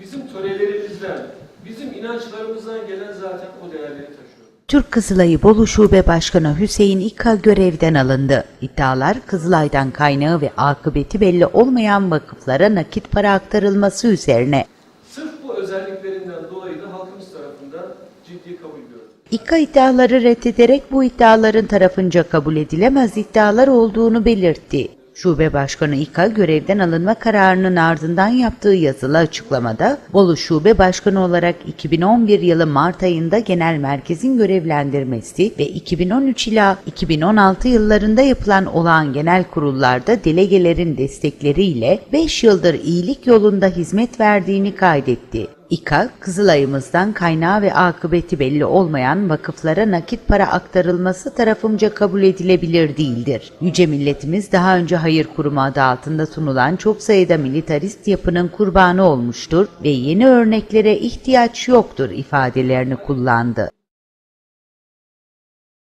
Bizim törelerimizden, bizim inançlarımızdan gelen zaten o değerleri taşıyor. Türk Kızılayı Bolu Şube Başkanı Hüseyin İkka görevden alındı. İddialar Kızılay'dan kaynağı ve akıbeti belli olmayan vakıflara nakit para aktarılması üzerine. Sırf bu özelliklerinden dolayı da halkımız tarafından ciddi kabul görüyor. İKKA iddiaları reddederek bu iddiaların tarafınca kabul edilemez iddialar olduğunu belirtti. Şube Başkanı İKKA görevden alınma kararının ardından yaptığı yazılı açıklamada Bolu Şube Başkanı olarak 2011 yılı Mart ayında genel merkezin görevlendirmesi ve 2013 ila 2016 yıllarında yapılan olağan genel kurullarda delegelerin destekleriyle 5 yıldır iyilik yolunda hizmet verdiğini kaydetti. İKA, Kızılay'ımızdan kaynağı ve akıbeti belli olmayan vakıflara nakit para aktarılması tarafımca kabul edilebilir değildir. Yüce milletimiz daha önce hayır kurumu adı altında sunulan çok sayıda militarist yapının kurbanı olmuştur ve yeni örneklere ihtiyaç yoktur ifadelerini kullandı.